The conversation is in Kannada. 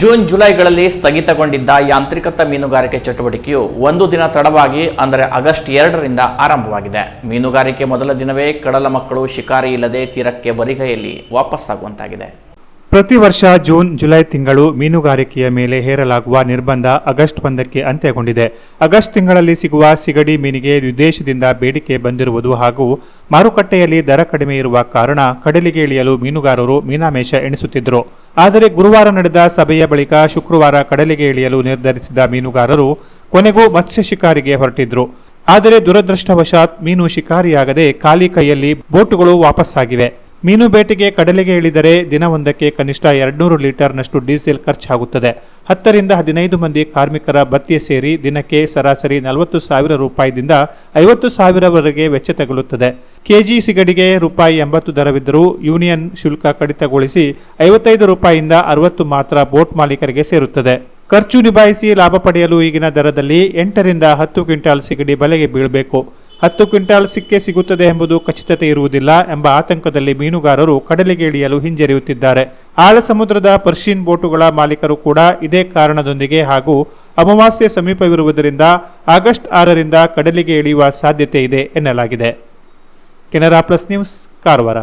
ಜೂನ್ ಜುಲೈಗಳಲ್ಲಿ ಸ್ಥಗಿತಗೊಂಡಿದ್ದ ಯಾಂತ್ರಿಕತ ಮೀನುಗಾರಿಕೆ ಚಟುವಟಿಕೆಯು ಒಂದು ದಿನ ತಡವಾಗಿ, ಅಂದರೆ ಆಗಸ್ಟ್ ಎರಡರಿಂದ ಆರಂಭವಾಗಿದೆ. ಮೀನುಗಾರಿಕೆ ಮೊದಲ ದಿನವೇ ಕಡಲ ಮಕ್ಕಳು ಶಿಕಾರಿ ಇಲ್ಲದೆ ತೀರಕ್ಕೆ ಬರಿಗೈಯಲ್ಲಿ ವಾಪಸ್ಸಾಗುವಂತಾಗಿದೆ. ಪ್ರತಿ ವರ್ಷ ಜೂನ್, ಜುಲೈ ತಿಂಗಳು ಮೀನುಗಾರಿಕೆಯ ಮೇಲೆ ಹೇರಲಾಗುವ ನಿರ್ಬಂಧ ಆಗಸ್ಟ್ ಒಂದಕ್ಕೆ ಅಂತ್ಯಗೊಂಡಿದೆ. ಆಗಸ್ಟ್ ತಿಂಗಳಲ್ಲಿ ಸಿಗುವ ಸಿಗಡಿ ಮೀನಿಗೆ ವಿದೇಶದಿಂದ ಬೇಡಿಕೆ ಬಂದಿರುವುದು ಹಾಗೂ ಮಾರುಕಟ್ಟೆಯಲ್ಲಿ ದರ ಕಡಿಮೆ ಇರುವ ಕಾರಣ ಕಡಲಿಗೆ ಇಳಿಯಲು ಮೀನುಗಾರರು ಮೀನಾಮೇಷ ಎಣಿಸುತ್ತಿದ್ದರು ಆದರೆ ಗುರುವಾರ ನಡೆದ ಸಭೆಯ ಬಳಿಕ ಶುಕ್ರವಾರ ಕಡಲಿಗೆ ಇಳಿಯಲು ನಿರ್ಧರಿಸಿದ ಮೀನುಗಾರರು ಕೊನೆಗೂ ಮತ್ಸ್ಯ ಶಿಕಾರಿಗೆ ಹೊರಟಿದ್ರು. ಆದರೆ ದುರದೃಷ್ಟವಶಾತ್ ಮೀನು ಶಿಕಾರಿಯಾಗದೆ ಖಾಲಿ ಕೈಯಲ್ಲಿ ಬೋಟುಗಳು ವಾಪಸ್ಸಾಗಿವೆ. ಮೀನು ಬೇಟೆಗೆ ಕಡಲಿಗೆ ಇಳಿದರೆ ದಿನವೊಂದಕ್ಕೆ ಕನಿಷ್ಠ ಎರಡ್ನೂರು ಲೀಟರ್ನಷ್ಟು ಡೀಸೆಲ್ ಖರ್ಚಾಗುತ್ತದೆ. ಹತ್ತರಿಂದ ಹದಿನೈದು ಮಂದಿ ಕಾರ್ಮಿಕರ ಭತ್ಯೆ ಸೇರಿ ದಿನಕ್ಕೆ ಸರಾಸರಿ ನಲವತ್ತು ಸಾವಿರ ರೂಪಾಯಿದಿಂದ ಐವತ್ತು ಸಾವಿರವರೆಗೆ ವೆಚ್ಚ ತಗುಲುತ್ತದೆ. ಕೆಜಿ ಸಿಗಡಿಗೆ ರೂಪಾಯಿ ಎಂಬತ್ತು ದರವಿದ್ದರೂ ಯೂನಿಯನ್ ಶುಲ್ಕ ಕಡಿತಗೊಳಿಸಿ ಐವತ್ತೈದು ರೂಪಾಯಿಯಿಂದ ಅರವತ್ತು ಮಾತ್ರ ಬೋಟ್ ಮಾಲೀಕರಿಗೆ ಸೇರುತ್ತದೆ. ಖರ್ಚು ನಿಭಾಯಿಸಿ ಲಾಭ ಪಡೆಯಲು ಈಗಿನ ದರದಲ್ಲಿ ಎಂಟರಿಂದ ಹತ್ತು ಕ್ವಿಂಟಾಲ್ ಸಿಗಡಿ ಬಲೆಗೆ ಬೀಳಬೇಕು. ಹತ್ತು ಕ್ವಿಂಟಾಲ್ ಸಿಕ್ಕೆ ಸಿಗುತ್ತದೆ ಎಂಬುದು ಖಚಿತತೆ ಇರುವುದಿಲ್ಲ ಎಂಬ ಆತಂಕದಲ್ಲಿ ಮೀನುಗಾರರು ಕಡಲಿಗೆ ಇಳಿಯಲು ಹಿಂಜರಿಯುತ್ತಿದ್ದಾರೆ. ಆಳ ಸಮುದ್ರದ ಪರ್ಷಿಯನ್ ಬೋಟುಗಳ ಮಾಲೀಕರು ಕೂಡ ಇದೇ ಕಾರಣದೊಂದಿಗೆ ಹಾಗೂ ಅಮಾವಾಸ್ಯೆ ಸಮೀಪವಿರುವುದರಿಂದ ಆಗಸ್ಟ್ ಆರರಿಂದ ಕಡಲಿಗೆ ಇಳಿಯುವ ಸಾಧ್ಯತೆ ಇದೆ ಎನ್ನಲಾಗಿದೆ. Canara plus news, Karwar.